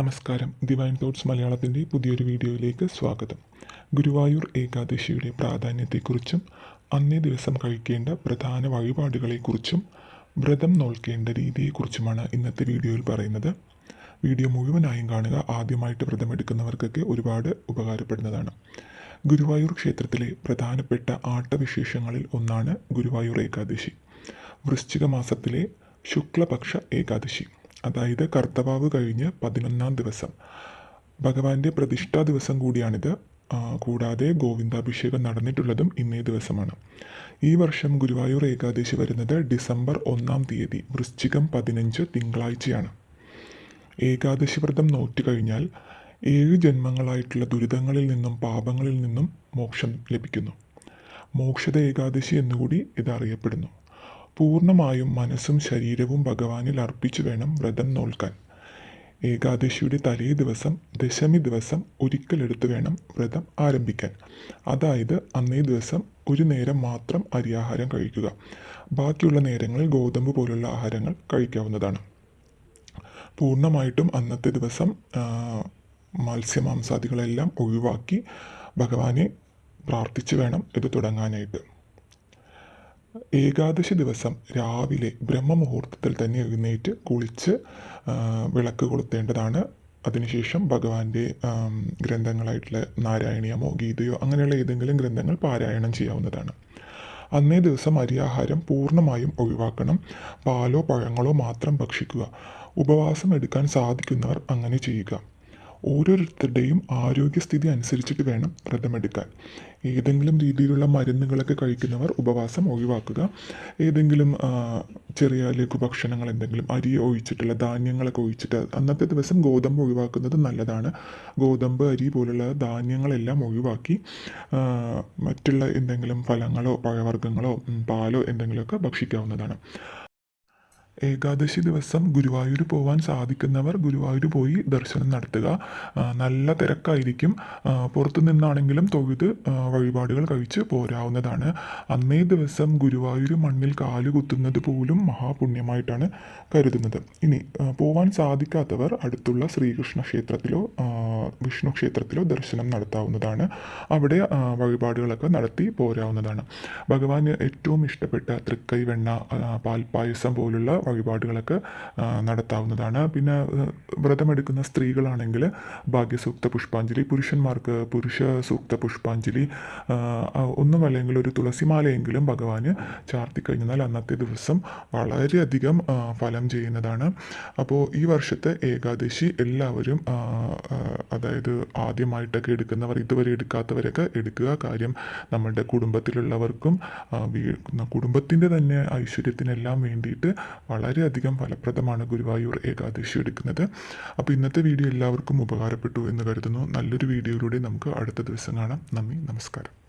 നമസ്കാരം. Divine thoughts മലയാളത്തിന്റെ പുതിയൊരു വീഡിയോയിലേക്ക് സ്വാഗതം. ഗുരുവായൂർ ഏകാദശിയുടെ പ്രാധാന്യത്തെക്കുറിച്ചും അന്നേ ദിവസം കഴിക്കേണ്ട പ്രധാന വഴിപാടുകളെക്കുറിച്ചും വ്രതം നോൽക്കേണ്ട രീതിയെക്കുറിച്ചുമാണ് ഇന്നത്തെ വീഡിയോയിൽ പറയുന്നത്. വീഡിയോ മുഴുവനായും കാണുക. ആദ്യമായിട്ട് വ്രതമെടുക്കുന്നവർക്കൊക്കെ ഒരുപാട് ഉപകാരപ്പെടുന്നതാണ്. ഗുരുവായൂർ ക്ഷേത്രത്തിലെ പ്രധാനപ്പെട്ട ആട്ടവിശേഷങ്ങളിൽ ഒന്നാണ് ഗുരുവായൂർ ഏകാദശി. വൃശ്ചിക മാസത്തിലെ ശുക്ലപക്ഷ ഏകാദശി. അതായത് കർത്തവാവ് കഴിഞ്ഞ് പതിനൊന്നാം ദിവസം. ഭഗവാന്റെ പ്രതിഷ്ഠാ ദിവസം കൂടിയാണിത്. കൂടാതെ ഗോവിന്ദാഭിഷേകം നടന്നിട്ടുള്ളതും ഇന്നേ ദിവസമാണ്. ഈ വർഷം ഗുരുവായൂർ ഏകാദശി വരുന്നത് ഡിസംബർ ഒന്നാം തീയതി വൃശ്ചികം പതിനഞ്ച് തിങ്കളാഴ്ചയാണ്. ഏകാദശി വ്രതം നോറ്റു കഴിഞ്ഞാൽ ഏഴ് ജന്മങ്ങളായിട്ടുള്ള ദുരിതങ്ങളിൽ നിന്നും പാപങ്ങളിൽ നിന്നും മോക്ഷം ലഭിക്കുന്നു. മോക്ഷത ഏകാദശി എന്നുകൂടി ഇത് അറിയപ്പെടുന്നു. പൂർണമായും മനസ്സും ശരീരവും ഭഗവാനിൽ അർപ്പിച്ചു വേണം വ്രതം നോൽക്കാൻ. ഏകാദശിയുടെ തലേ ദിവസം ദശമി ദിവസം ഒരിക്കലെടുത്ത് വേണം വ്രതം ആരംഭിക്കാൻ. അതായത് അന്നേ ദിവസം ഒരു നേരം മാത്രം അരിയാഹാരം കഴിക്കുക. ബാക്കിയുള്ള നേരങ്ങളിൽ ഗോതമ്പ് പോലുള്ള ആഹാരങ്ങൾ കഴിക്കാവുന്നതാണ്. പൂർണമായിട്ടും അന്നത്തെ ദിവസം മത്സ്യമാംസാദികളെല്ലാം ഒഴിവാക്കി ഭഗവാനെ പ്രാർത്ഥിച്ചു വേണം ഇത് തുടങ്ങാനായിട്ട്. ഏകാദശി ദിവസം രാവിലെ ബ്രഹ്മമുഹൂർത്തത്തിൽ തന്നെ എഴുന്നേറ്റ് കുളിച്ച് വിളക്ക് കൊളുത്തേണ്ടതാണ്. അതിനുശേഷം ഭഗവാന്റെ ഗ്രന്ഥങ്ങളായിട്ടുള്ള നാരായണീയമോ ഗീതയോ അങ്ങനെയുള്ള ഏതെങ്കിലും ഗ്രന്ഥങ്ങൾ പാരായണം ചെയ്യാവുന്നതാണ്. അന്നേ ദിവസം അരിയാഹാരം പൂർണമായും ഒഴിവാക്കണം. പാലോ പഴങ്ങളോ മാത്രം ഭക്ഷിക്കുക. ഉപവാസം എടുക്കാൻ സാധിക്കുന്നവർ അങ്ങനെ ചെയ്യുക. ഓരോരുത്തരുടെയും ആരോഗ്യസ്ഥിതി അനുസരിച്ചിട്ട് വേണം വ്രതമെടുക്കാൻ ഏതെങ്കിലും രീതിയിലുള്ള മരുന്നുകളൊക്കെ കഴിക്കുന്നവർ ഉപവാസം ഒഴിവാക്കുക. ഏതെങ്കിലും ചെറിയ ലഘുഭക്ഷണങ്ങൾ എന്തെങ്കിലും അരി ഒഴിച്ചിട്ടുള്ള ധാന്യങ്ങളൊക്കെ ഒഴിച്ചിട്ട് അന്നത്തെ ദിവസം ഗോതമ്പ് ഒഴിവാക്കുന്നത് നല്ലതാണ്. ഗോതമ്പ് അരി പോലുള്ള ധാന്യങ്ങളെല്ലാം ഒഴിവാക്കി മറ്റുള്ള എന്തെങ്കിലും ഫലങ്ങളോ പഴവർഗങ്ങളോ പാലോ എന്തെങ്കിലുമൊക്കെ ഭക്ഷിക്കാവുന്നതാണ്. ഏകാദശി ദിവസം ഗുരുവായൂർ പോകാൻ സാധിക്കുന്നവർ ഗുരുവായൂർ പോയി ദർശനം നടത്തുക. നല്ല തിരക്കായിരിക്കും. പുറത്തു നിന്നാണെങ്കിലും തൊഴുത് വഴിപാടുകൾ കഴിച്ച് പോരാവുന്നതാണ്. അന്നേ ദിവസം ഗുരുവായൂർ മണ്ണിൽ കാൽ കുത്തുന്നത് പോലും മഹാപുണ്യമായിട്ടാണ് കരുതുന്നത്. ഇനി പോവാൻ സാധിക്കാത്തവർ അടുത്തുള്ള ശ്രീകൃഷ്ണ ക്ഷേത്രത്തിലോ വിഷ്ണു ക്ഷേത്രത്തിലോ ദർശനം നടത്താവുന്നതാണ്. അവിടെ വഴിപാടുകളൊക്കെ നടത്തി പോരാവുന്നതാണ്. ഭഗവാന് ഏറ്റവും ഇഷ്ടപ്പെട്ട തൃക്കൈവെണ്ണ പാൽപ്പായസം പോലുള്ള വഴിപാടുകളൊക്കെ നടത്താവുന്നതാണ്. പിന്നെ വ്രതമെടുക്കുന്ന സ്ത്രീകളാണെങ്കിൽ ഭാഗ്യസൂക്ത പുഷ്പാഞ്ജലി പുരുഷന്മാർക്ക് പുരുഷ സൂക്ത പുഷ്പാഞ്ജലി ഒന്നും അല്ലെങ്കിൽ ഒരു തുളസിമാലയെങ്കിലും ഭഗവാന് ചാർത്തി കഴിഞ്ഞാൽ അന്നത്തെ ദിവസം വളരെയധികം ഫലം ചെയ്യുന്നതാണ്. അപ്പോൾ ഈ വർഷത്തെ ഏകാദശി എല്ലാവരും അതായത് ആദ്യമായിട്ടൊക്കെ എടുക്കുന്നവർ ഇതുവരെ എടുക്കാത്തവരൊക്കെ എടുക്കുക. കാര്യം നമ്മുടെ കുടുംബത്തിലുള്ളവർക്കും കുടുംബത്തിന്റെ തന്നെ ഐശ്വര്യത്തിനെല്ലാം വേണ്ടിയിട്ട് വളരെയധികം ഫലപ്രദമാണ് ഗുരുവായൂർ ഏകാദശി എടുക്കുന്നത്. അപ്പോൾ ഇന്നത്തെ വീഡിയോ എല്ലാവർക്കും ഉപകാരപ്പെട്ടു എന്ന് കരുതുന്നു. നല്ലൊരു വീഡിയോയിലൂടെ നമുക്ക് അടുത്ത ദിവസം കാണാം. നന്ദി നമസ്കാരം.